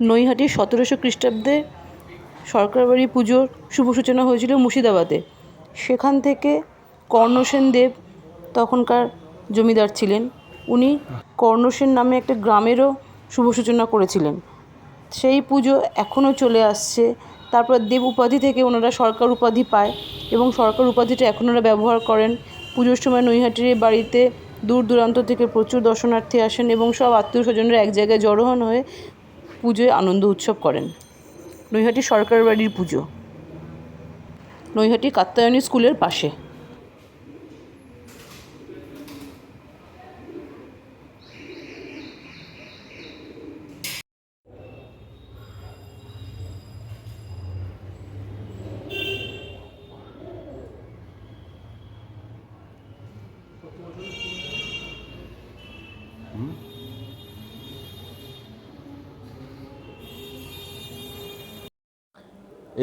নৈহাটির সতেরোশো খ্রিস্টাব্দে সরকারবাড়ি পুজোর শুভ সূচনা হয়েছিল মুর্শিদাবাদে। সেখান থেকে কর্ণসেন দেব তখনকার জমিদার ছিলেন। উনি কর্ণসেন নামে একটা গ্রামেরও শুভ সূচনা করেছিলেন। সেই পুজো এখনও চলে আসছে। তারপর দেব উপাধি থেকে ওনারা সরকার উপাধি পায় এবং সরকার উপাধিটা এখন ওরা ব্যবহার করেন। পুজোর সময় নৈহাটির বাড়িতে দূর দূরান্ত থেকে প্রচুর দর্শনার্থী আসেন এবং সব আত্মীয় স্বজনরা এক জায়গায় জড়ো হন হয়ে পুজোয় আনন্দ উৎসব করেন। নৈহাটি সরকার বাড়ির পুজো। নৈহাটি কাত্তায়নী স্কুলের পাশে।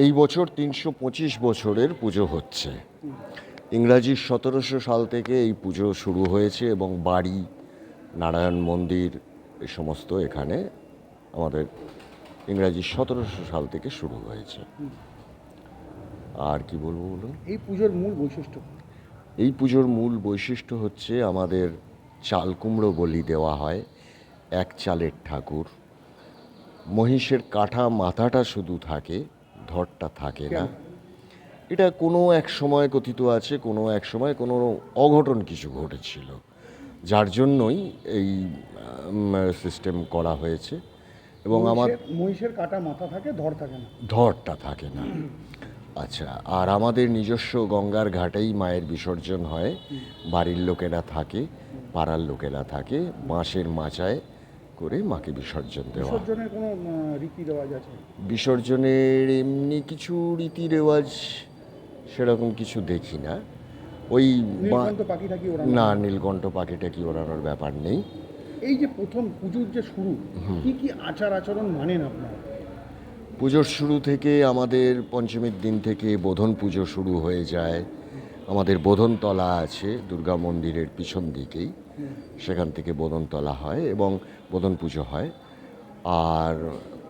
এই বছর তিনশো পঁচিশ বছরের পুজো হচ্ছে। ইংরাজি সতেরোশো সাল থেকে এই পুজো শুরু হয়েছে এবং বাড়ি নারায়ণ মন্দির এ সমস্ত এখানে আমাদের ইংরাজি সতেরোশো সাল থেকে শুরু হয়েছে। আর কি বলব বলুন? এই পুজোর মূল বৈশিষ্ট্য এই পুজোর মূল বৈশিষ্ট্য হচ্ছে আমাদের চাল কুমড়ো বলি দেওয়া হয় এক চালের ঠাকুর। মহিষের কাঠা মাথাটা শুধু থাকে ধরটা থাকে না। এটা কোনো এক সময় কথিত আছে কোনো এক সময় কোনো অঘটন কিছু ঘটেছিল। যার জন্যই এই সিস্টেম করা হয়েছে। এবং আমার মহিষের- কাটা মাথা থাকে ধর থাকে না। ধরটা থাকে না। আচ্ছা আর আমাদের নিজস্ব গঙ্গার ঘাটেই মায়ের বিসর্জন হয়। বাড়ির লোকেরা থাকে পাড়ার লোকেরা থাকে বাঁশের মাচায় করে মাকে বিসর্জন দেওয়া। বিসর্জনের কোনো রীতি রেওয়াজ আছে? বিসর্জনের এমনি কিছু রীতি রেওয়াজ সেরকম কিছু দেখি না। ওই না নীলকণ্ঠ পাখিটা কি ওড়ানোর ব্যাপার নেই। এই যে প্রথম পুজোর যে শুরু কি কি আচার আচরণ মানেন আপনারা? পুজোর শুরু থেকে আমাদের পঞ্চমীর দিন থেকে বোধন পুজো শুরু হয়ে যায়। আমাদের বোধনতলা আছে দুর্গা মন্দিরের পিছন দিকেই। সেখান থেকে বোধনতলা হয় এবং বোধন পুজো হয়। আর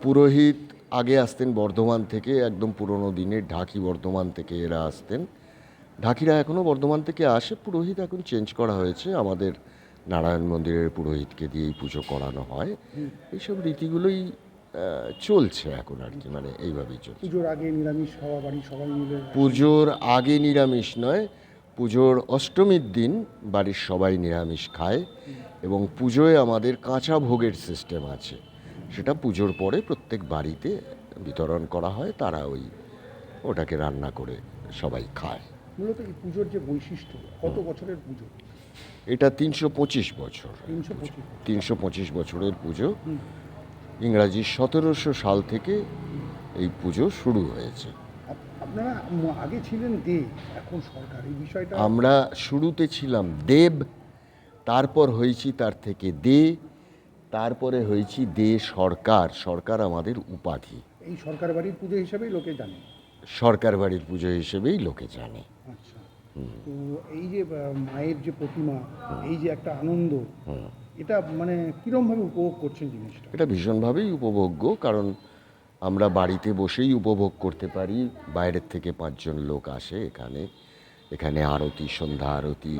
পুরোহিত আগে আসতেন বর্ধমান থেকে একদম পুরনো দিনের ঢাকি বর্ধমান থেকে এরা আসতেন। ঢাকিরা এখনও বর্ধমান থেকে আসে পুরোহিত এখন চেঞ্জ করা হয়েছে। আমাদের নারায়ণ মন্দিরের পুরোহিতকে দিয়েই পুজো করানো হয়। এইসব রীতিগুলোই চলছে এখন আর কি মানে এইভাবেই চলছে। পুজোর আগে নিরামিষ খাওয়া বাড়ি সবাই মিলে? পুজোর আগে নিরামিষ নয় পুজোর অষ্টমীর দিন বাড়ির সবাই নিরামিষ খায়। এবং পুজোয় আমাদের কাঁচা ভোগের সিস্টেম আছে। সেটা পুজোর পরে প্রত্যেক বাড়িতে বিতরণ করা হয় তারা ওই ওটাকে রান্না করে সবাই খায়। মূলত এই পুজোর যে বৈশিষ্ট্য কত বছরের পুজো? এটা তিনশো পঁচিশ বছর। তিনশো পঁচিশ বছরের পুজো। ইংরাজি সতেরোশো সাল থেকে এই পুজো শুরু হয়েছে। আপনারা আগে ছিলেন দে এখন সরকার। এই বিষয়টা আমরা শুরুতে ছিলাম দেব তারপর হয়েছি তার থেকে দে তারপরে হয়েছি দে সরকার সরকার আমাদের উপাধি। এই সরকার বাড়ির পুজো হিসেবেই লোকে জানে? সরকার বাড়ির পুজো হিসেবেই লোকে জানে। আচ্ছা। তো এই যে মায়ের যে প্রতিমা এই যে একটা আনন্দ এটা মানে কিরমভাবে উপভোগ করছেন জিনিসটা? এটা ভীষণভাবেই উপভোগ্য কারণ আমরা বাড়িতে বসেই উপভোগ করতে পারি। বাইরের থেকে পাঁচজন লোক আসে এখানে। এখানে আরতি সন্ধ্যা আরতি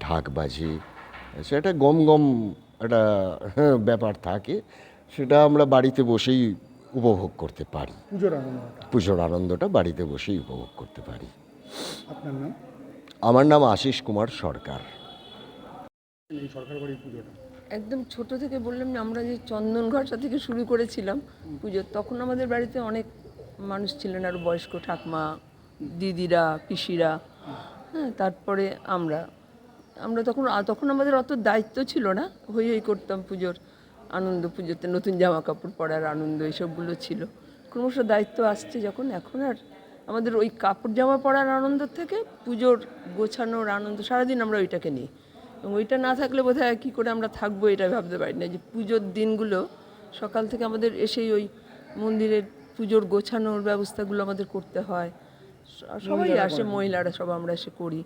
ঢাক বাজে। সেটা গম গম একটা হ্যাঁ, ব্যাপার থাকে সেটা আমরা বাড়িতে বসেই উপভোগ করতে পারি। পুজোর আনন্দটা। পুজোর আনন্দটা বাড়িতে বসেই উপভোগ করতে পারি। আপনার নাম? আমার নাম আশিস কুমার সরকার। এই সরকার বাড়ির পুজোটা। একদম ছোট থেকে বললাম না আমরা যে চন্দন ঘষা থেকে শুরু করেছিলাম পুজো তখন আমাদের বাড়িতে অনেক মানুষ ছিলেন আর বয়স্ক ঠাকমা দিদিরা পিসিরা হ্যাঁ তারপরে আমরা। আমরা তখন তখন আমাদের অত দায়িত্ব ছিল না। হই হই করতাম পুজোর আনন্দ পুজোতে, নতুন জামা কাপড় পরার আনন্দ এসবগুলো ছিল। ক্রমশ দায়িত্ব আসছে যখন, এখন আর আমাদের ওই কাপড় জামা পরার আনন্দ থেকে পুজোর গোছানোর আনন্দ, সারাদিন আমরা ওইটাকে নিই। এবং ওইটা না থাকলে বোধ হয় কী করে আমরা থাকব এটা ভাবতে পারি না। যে পুজোর দিনগুলো, সকাল থেকে আমাদের এসেই ওই মন্দিরের পুজোর গোছানোর ব্যবস্থাগুলো আমাদের করতে হয়। সবাই আসে মহিলারা সব আমরা এসে করি।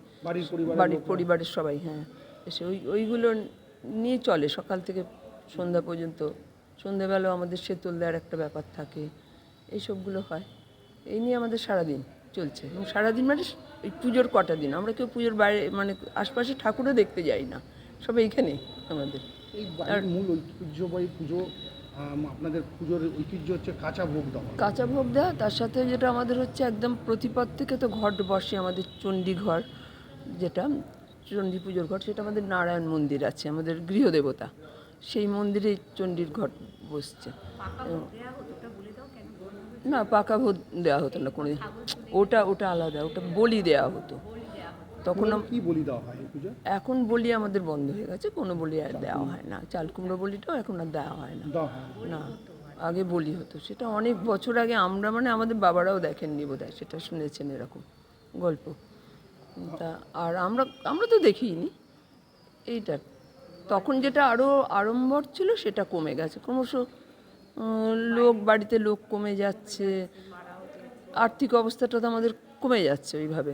বাড়ির পরিবারের সবাই হ্যাঁ। এসে ওই ওইগুলো নিয়ে চলে। সকাল থেকে সন্ধ্যা পর্যন্ত। সন্ধেবেলাও আমাদের সেতল দেওয়ার একটা ব্যাপার থাকে। এইসবগুলো হয়। এই নিয়ে আমাদের সারাদিন চলছে। এবং সারাদিন মানে এই পুজোর কটা দিন। আমরা কেউ পুজোর বাইরে মানে আশপাশে ঠাকুরও দেখতে যাই না। সব এইখানেই আমাদের। এই মূল ঐতিহ্যবাহী পুজো আপনাদের পুজোর ঐতিহ্য হচ্ছে কাঁচা ভোগ দেওয়া। কাঁচা ভোগ দেওয়া তার সাথে যেটা আমাদের হচ্ছে একদম প্রতিপদ থেকে তো ঘট বসে আমাদের চণ্ডীঘর যেটা চণ্ডী পুজোর ঘর সেটা আমাদের নারায়ণ মন্দির আছে আমাদের গৃহদেবতা। সেই মন্দিরে চণ্ডীর ঘট বসছে। এবং- না পাকা ভোগ দেওয়া হতো না কোনো ওটা ওটা আলাদা ওটা বলি দেওয়া হতো। তখন কি বলি দেওয়া হয় এখন বলি আমাদের বন্ধ হয়ে গেছে কোনো বলি আর দেওয়া হয় না। চাল কুমড়ো বলিটাও এখন আর দেওয়া হয় না। না। আগে বলি হতো। সেটা অনেক বছর আগে আমরা মানে আমাদের বাবারাও দেখেননি বোধ হয় সেটা শুনেছেন এরকম গল্প। তা আর আমরা আমরা তো দেখিনি। এইটা তখন যেটা আরও আড়ম্বর ছিল সেটা কমে গেছে। ক্রমশ লোক বাড়িতে লোক কমে যাচ্ছে। আর্থিক অবস্থাটা তো আমাদের কমে যাচ্ছে ওইভাবে।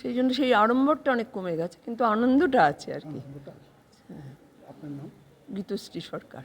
সেই জন্য সেই আড়ম্বরটা অনেক কমে গেছে কিন্তু আনন্দটা আছে আর কি। আপনার নাম? গীতশ্রী সরকার।